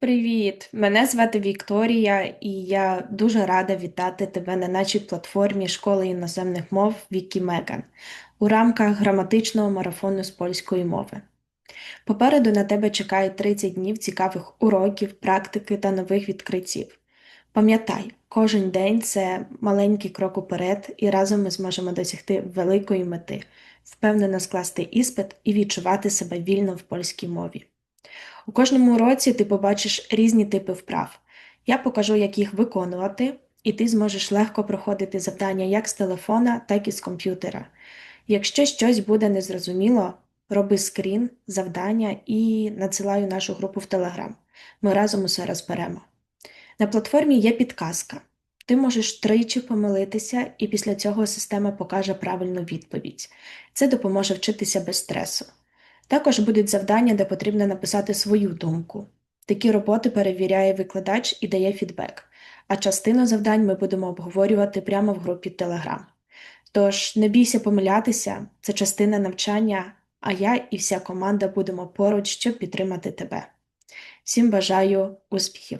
Привіт! Мене звати Вікторія, і я дуже рада вітати тебе на нашій платформі школи іноземних мов Вікімеган у рамках граматичного марафону з польської мови. Попереду на тебе чекає 30 днів цікавих уроків, практики та нових відкриттів. Пам'ятай, кожен день це маленький крок уперед, і разом ми зможемо досягти великої мети, впевнено скласти іспит і відчувати себе вільно в польській мові. У кожному уроці ти побачиш різні типи вправ. Я покажу, як їх виконувати, і ти зможеш легко проходити завдання як з телефона, так і з комп'ютера. Якщо щось буде незрозуміло, роби скрін, завдання і надсилай у нашу групу в Телеграм. Ми разом усе розберемо. На платформі є підказка. Ти можеш тричі помилитися, і після цього система покаже правильну відповідь. Це допоможе вчитися без стресу. Також будуть завдання, де потрібно написати свою думку. Такі роботи перевіряє викладач і дає фідбек, а частину завдань ми будемо обговорювати прямо в групі Telegram. Тож не бійся помилятися, це частина навчання, а я і вся команда будемо поруч, щоб підтримати тебе. Всім бажаю успіхів!